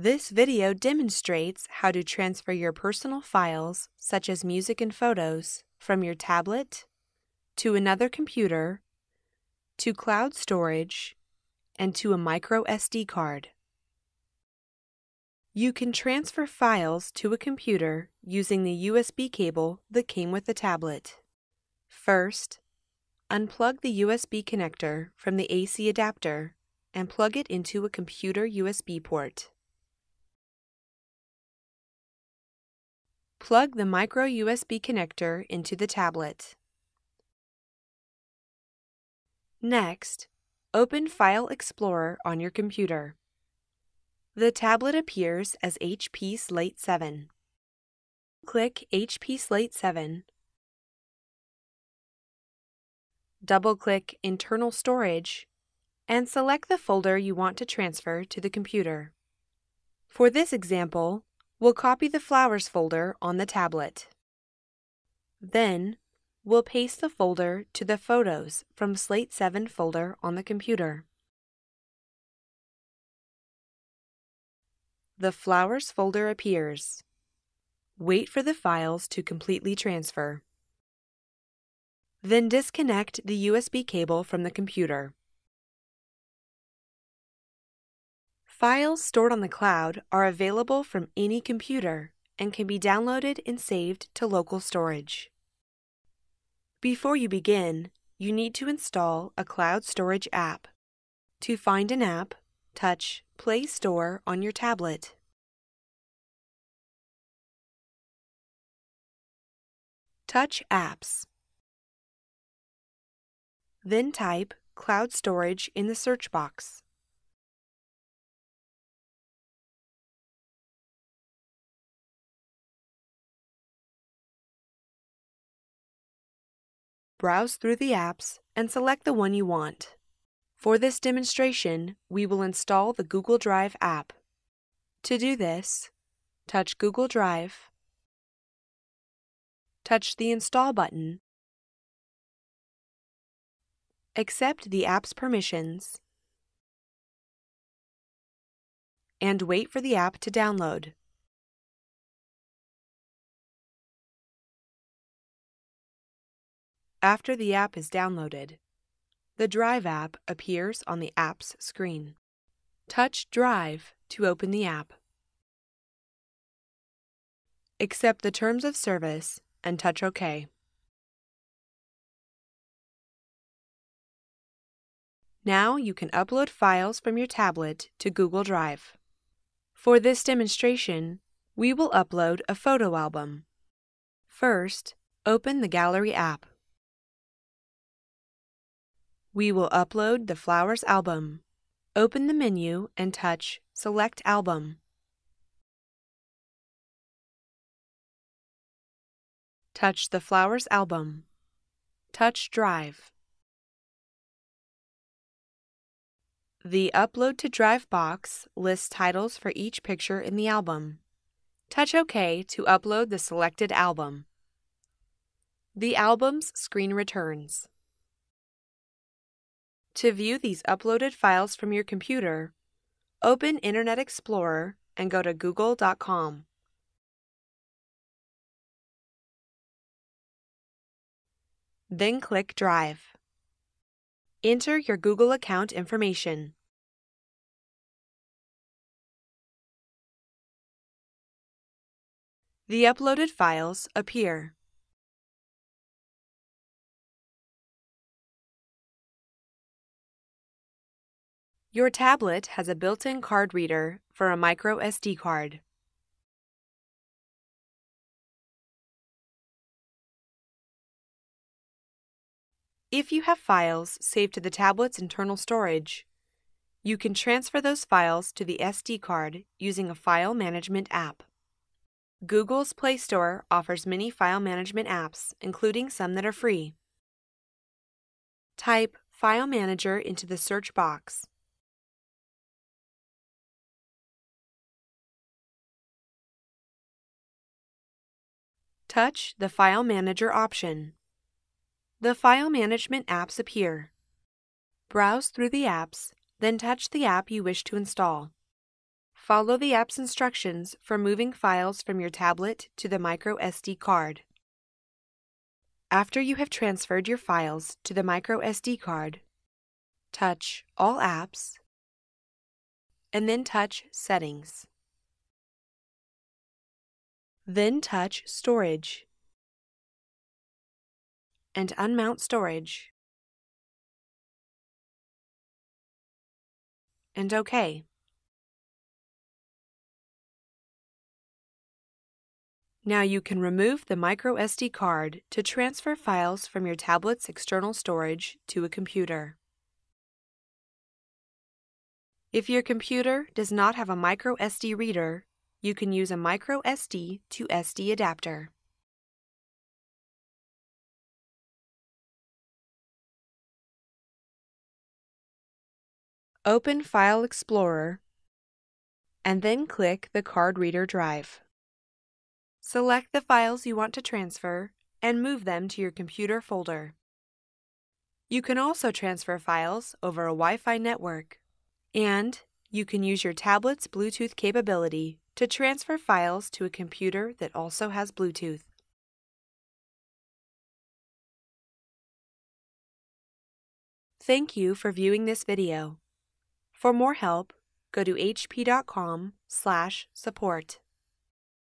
This video demonstrates how to transfer your personal files, such as music and photos, from your tablet to another computer to cloud storage and to a micro SD card. You can transfer files to a computer using the USB cable that came with the tablet. First, unplug the USB connector from the AC adapter and plug it into a computer USB port. Plug the micro USB connector into the tablet. Next, open File Explorer on your computer. The tablet appears as HP Slate 7. Click HP Slate 7. Double-click Internal Storage and select the folder you want to transfer to the computer. For this example, we'll copy the Flowers folder on the tablet. Then, we'll paste the folder to the Photos from Slate 7 folder on the computer. The Flowers folder appears. Wait for the files to completely transfer. Then disconnect the USB cable from the computer. Files stored on the cloud are available from any computer and can be downloaded and saved to local storage. Before you begin, you need to install a cloud storage app. To find an app, touch Play Store on your tablet. Touch Apps. Then type Cloud Storage in the search box. Browse through the apps and select the one you want. For this demonstration, we will install the Google Drive app. To do this, touch Google Drive, touch the Install button, accept the app's permissions, and wait for the app to download. After the app is downloaded, the Drive app appears on the app's screen. Touch Drive to open the app. Accept the terms of service and touch OK. Now you can upload files from your tablet to Google Drive. For this demonstration, we will upload a photo album. First, open the Gallery app. We will upload the Flowers album. Open the menu and touch Select Album. Touch the Flowers album. Touch Drive. The Upload to Drive box lists titles for each picture in the album. Touch OK to upload the selected album. The album's screen returns. To view these uploaded files from your computer, open Internet Explorer and go to google.com. Then click Drive. Enter your Google account information. The uploaded files appear. Your tablet has a built-in card reader for a micro SD card. If you have files saved to the tablet's internal storage, you can transfer those files to the SD card using a file management app. Google's Play Store offers many file management apps, including some that are free. Type File Manager into the search box. Touch the File Manager option. The File Management apps appear. Browse through the apps, then touch the app you wish to install. Follow the app's instructions for moving files from your tablet to the microSD card. After you have transferred your files to the microSD card, touch All Apps, and then touch Settings. Then touch Storage and unmount storage. And OK. Now you can remove the microSD card to transfer files from your tablet's external storage to a computer. If your computer does not have a microSD reader, you can use a micro SD to SD adapter. Open File Explorer and then click the card reader drive. Select the files you want to transfer and move them to your computer folder. You can also transfer files over a Wi-Fi network. And you can use your tablet's Bluetooth capability to transfer files to a computer that also has Bluetooth. Thank you for viewing this video. For more help, go to hp.com/support.